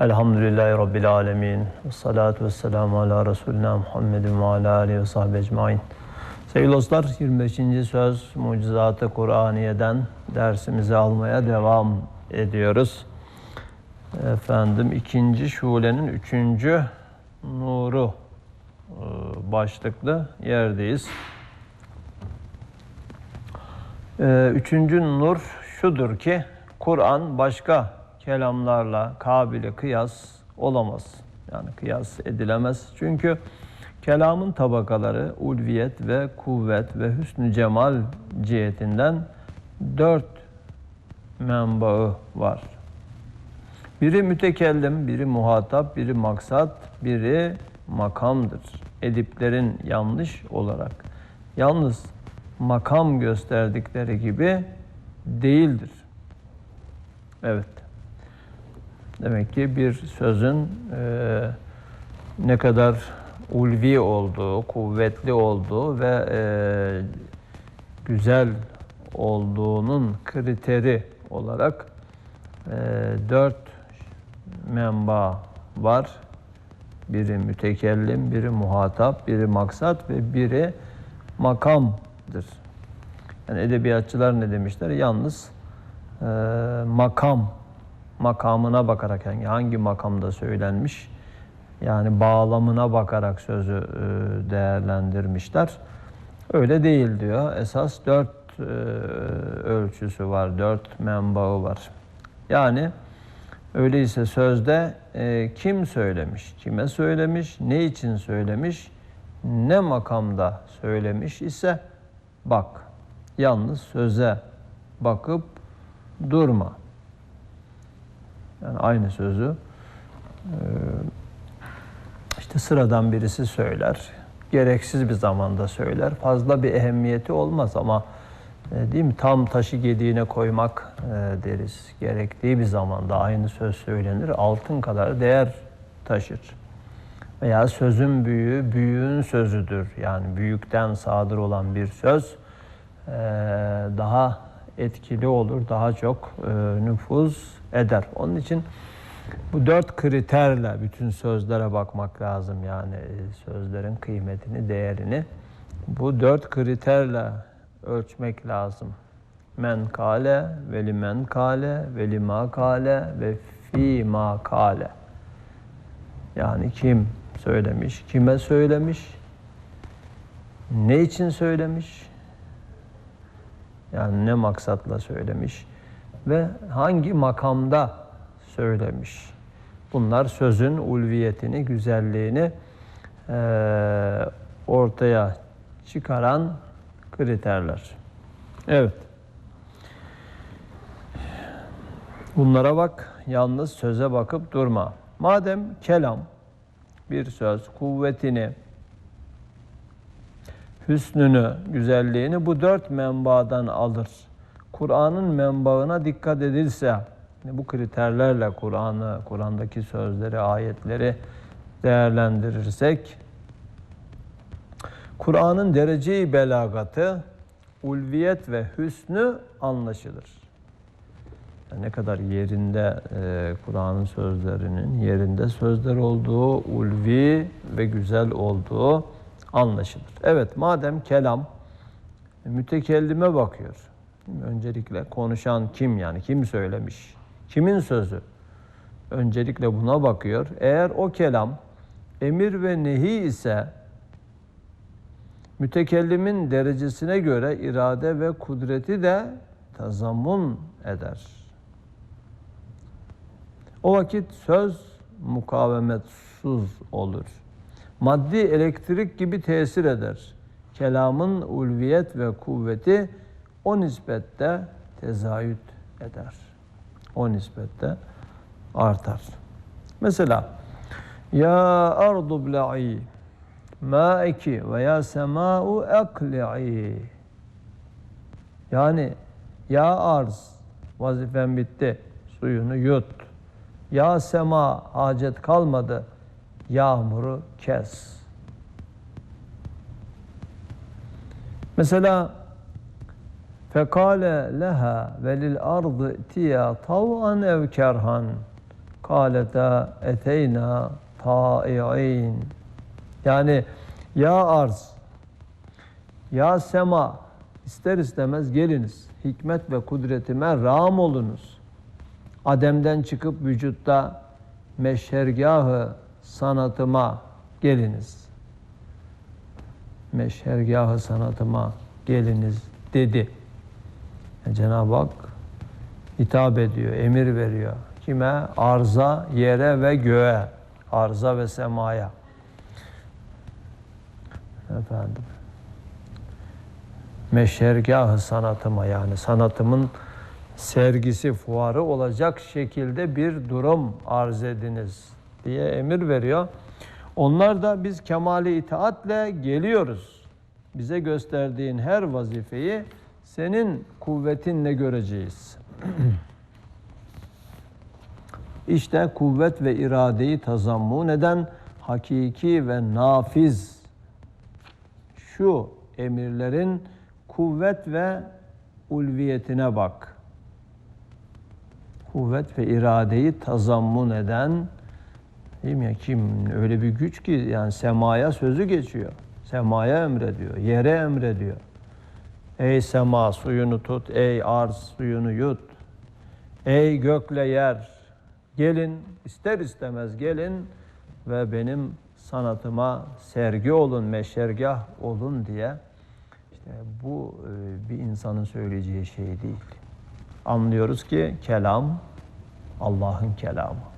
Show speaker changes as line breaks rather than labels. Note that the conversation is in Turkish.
Elhamdülillahi Rabbil Alemin. Ve salatu ve selamu ala Resulina Muhammedin ve ala aleyhi ve sahibi ecmain. Sevgili dostlar, 25. söz Mucizat-ı Kur'aniye'den dersimizi almaya devam ediyoruz. Efendim ikinci şulenin üçüncü nuru e, başlıklı yerdeyiz. E, Üçüncü nur şudur ki Kur'an başka kelamlarla kabili kıyas olamaz. Yani kıyas edilemez. Çünkü kelamın tabakaları ulviyet ve kuvvet ve hüsnü cemal cihetinden dört menbaı var. Biri mütekellim, biri muhatap, biri maksat, biri makamdır. Ediplerin yanlış olarak yalnız makam gösterdikleri gibi değildir. Evet. Demek ki bir sözün e, ne kadar ulvi olduğu, kuvvetli olduğu ve e, güzel olduğunun kriteri olarak e, dört menba var. Biri mütekellim, biri muhatap, biri maksat ve biri makamdır. Yani edebiyatçılar ne demişler? Yalnız e, makam, makamına bakarak yani hangi makamda söylenmiş, yani bağlamına bakarak sözü e, değerlendirmişler. Öyle değil diyor. Esas dört e, ölçüsü var, dört menbaı var. Yani öyleyse sözde e, kim söylemiş, kime söylemiş, ne için söylemiş, ne makamda söylemiş ise bak. Yalnız söze bakıp durma. Yani aynı sözü e, işte sıradan birisi söyler. Gereksiz bir zamanda söyler. Fazla bir ehemmiyeti olmaz ama e, değil mi? Tam taşı gediğine koymak e, deriz. Gerektiği bir zamanda aynı söz söylenir. Altın kadar değer taşır. Veya sözün büyüğü büyüğün sözüdür. Yani büyükten sadır olan bir söz daha etkili olur, daha çok nüfuz eder. Onun için bu dört kriterle bütün sözlere bakmak lazım. Yani sözlerin kıymetini, değerini bu dört kriterle ölçmek lazım. Men kale, veli men kale, veli ma kale ve fi ma kale. Yani kim söylemiş, kime söylemiş, ne için söylemiş, yani ne maksatla söylemiş ve hangi makamda söylemiş. Bunlar sözün ulviyetini, güzelliğini e, ortaya çıkaran kriterler. Evet. Bunlara bak, yalnız söze bakıp durma. Madem kelam bir söz kuvvetini, hüsnünü, güzelliğini bu dört menbadan alır. Kur'an'ın menbaına dikkat edilse, bu kriterlerle Kur'an'ı, Kur'an'daki sözleri, ayetleri değerlendirirsek, Kur'an'ın dereceyi belagatı, ulviyet ve hüsnü anlaşılır. Yani ne kadar yerinde e, Kur'an'ın sözlerinin yerinde sözler olduğu, ulvi ve güzel olduğu anlaşılır. Evet madem kelam mütekellime bakıyor. Öncelikle konuşan kim yani kim söylemiş? Kimin sözü? Öncelikle buna bakıyor. Eğer o kelam emir ve nehi ise mütekellimin derecesine göre irade ve kudreti de tazammun eder. O vakit söz mukavemetsuz olur. Maddi elektrik gibi tesir eder. Kelamın ulviyet ve kuvveti o nispette tezayüt eder. O nispette artar. Mesela ya ardu bla'i ma'iki ve ya sema'u ekli'i yani ya arz vazifen bitti suyunu yut ya sema hacet kalmadı yağmuru kes mesela fekale leha ve lil ardı tiya tav'an ev kerhan Kâleta eteyna ta'i'in. Yani ya arz, ya sema ister istemez geliniz. Hikmet ve kudretime rağm olunuz. Adem'den çıkıp vücutta meşhergahı sanatıma geliniz. Meşhergahı sanatıma geliniz dedi. Yani Cenab-ı Hak hitap ediyor, emir veriyor. Kime? Arza, yere ve göğe. Arza ve semaya. Efendim. Meşhergahı sanatıma yani sanatımın sergisi, fuarı olacak şekilde bir durum arz ediniz diye emir veriyor. Onlar da biz kemali itaatle geliyoruz. Bize gösterdiğin her vazifeyi senin kuvvetinle göreceğiz. İşte kuvvet ve iradeyi tazammun eden hakiki ve nafiz şu emirlerin kuvvet ve ulviyetine bak. Kuvvet ve iradeyi tazammun eden değil mi ya kim öyle bir güç ki yani semaya sözü geçiyor. Semaya emrediyor, yere emrediyor. Ey sema suyunu tut, ey arz suyunu yut. Ey gökle yer gelin ister istemez gelin ve benim sanatıma sergi olun, meşergah olun diye işte bu e, bir insanın söyleyeceği şey değil. Anlıyoruz ki kelam Allah'ın kelamı.